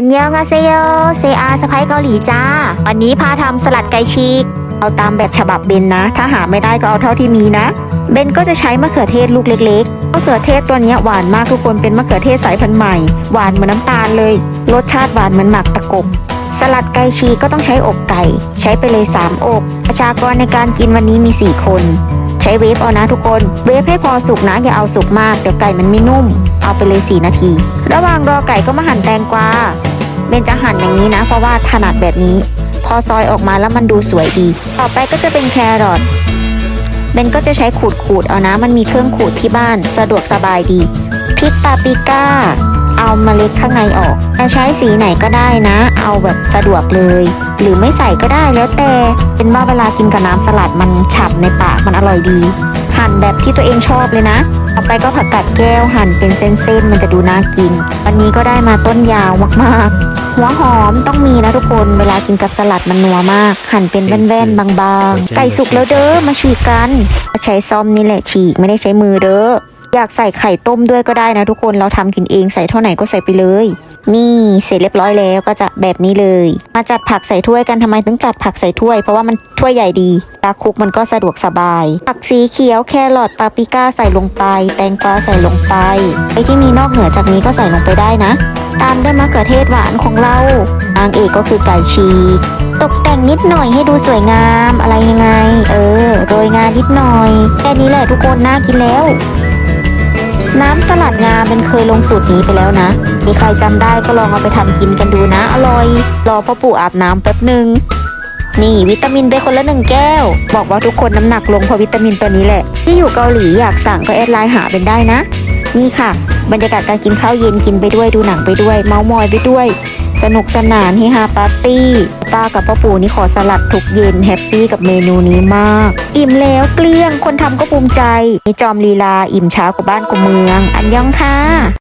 อันยองอาเซโยเซอาสะพ้ายเกาหลีจ้า วันนี้พาทำสลัดไก่ฉีก เอาตามแบบฉบับเบนนะ ถ้าหาไม่ได้ก็เอาเท่าที่มีนะ เบนก็จะใช้มะเขือเทศลูกเล็กๆ มะเขือเทศตัวนี้หวานมากทุกคน เป็นมะเขือเทศสายพันธุ์ใหม่ หวานเหมือนน้ำตาลเลย รสชาติหวานเหมือนหมักตะกบสลัดไก่ฉีกก็ต้องใช้อกไก่ ใช้ไปเลย 3 อก ประชากรในการกินวันนี้มี 4 คน ใช้เวฟเอานะทุกคน เวฟให้พอสุกนะ อย่าเอาสุกมาก เดี๋ยวไก่มันไม่นุ่ม เอาไปเลย 4 นาที ระหว่างรอไก่ก็มาหั่นแตงกวา เบนจะหั่นอย่างนี้นะ เพราะว่าถนัดแบบนี้ พอซอยออกมาแล้วมันดูสวยดี ต่อไปก็จะเป็นแครอทเบนก็จะใช้ขูดขูดเอานะ มันมีเครื่องขูดที่บ้านสะดวกสบายดีพริกปาปริก้า เอาเมล็ดข้างในออกจะใช้สีไหนก็ได้นะ เอาแบบสะดวกเลย หรือไม่ใส่ก็ได้แล้วแต่เป็นว่าเวลากินกับน้ำสลัดมันฉ่ำในปากมันอร่อยดี หั่นแบบที่ตัวเองชอบเลยนะ ต่อไปก็ผักกาดแก้วหั่นเป็นเส้นๆ มันจะดูน่ากิน วันนี้ก็ได้มาต้นยาวมากๆ หัวหอมต้องมีนะทุกคน เวลากินกับสลัดมันนัวมาก หั่นเป็นแว่นๆบางๆ ไก่สุกแล้วเด้อ มาฉีกกัน ใช้ซ่อมนี่แหละฉีกไม่ได้ใช้มือเด้อ อยากใส่ไข่ต้มด้วยก็ได้นะทุกคนเราทำกินเองใส่เท่าไหร่ก็ใส่ไปเลย นี่เสร็จเรียบร้อยแล้วก็จะแบบนี้เลย มาจัดผักใส่ถ้วยกันทำไมต้องจัดผักใส่ถ้วยเพราะว่ามันถ้วยใหญ่ดีตาคุกมันก็สะดวกสบาย ผักสีเขียวแครอทปาปริก้าใส่ลงไป แตงกวาใส่ลงไปไอที่มีนอกเหนือจากนี้ก็ใส่ลงไปได้นะ ตามด้วยมะเขือเทศหวานของเรานางเอกก็คือไก่ฉีกตกแต่งนิดหน่อยให้ดูสวยงามอะไรยังไง เออ โรยงานนิดหน่อย แค่นี้แหละทุกคนน่ากินแล้ว น้ำสลัดงาเป็นเคยลงสูตรนี้ไปแล้วนะ มีใครจำได้ก็ลองเอาไปทำกินกันดูนะ อร่อย รอพ่อปู่อาบน้ำแป๊บหนึ่งนี่วิตามินไปคนละหนึ่งแก้ว บอกว่าทุกคนน้ำหนักลงเพราะวิตามินตัวนี้แหละ ที่อยู่เกาหลีอยากสั่งก็แอดไลน์หาเป็นได้นะ นี่ค่ะ บรรยากาศการกินข้าวเย็นกินไปด้วยดูหนังไปด้วย เมาส์มอยไปด้วย สนุกสนานเฮฮาปาร์ตี้ป้ากับพ่อปู่นี่ขอสลัดทุกเย็นแฮปปี้กับเมนูนี้มาก อิ่มแล้วเกลี้ยงคนทำก็ภูมิใจนี่จอมลีลาอิ่มเช้ากว่าบ้านกว่าเมือง อันยองค่ะ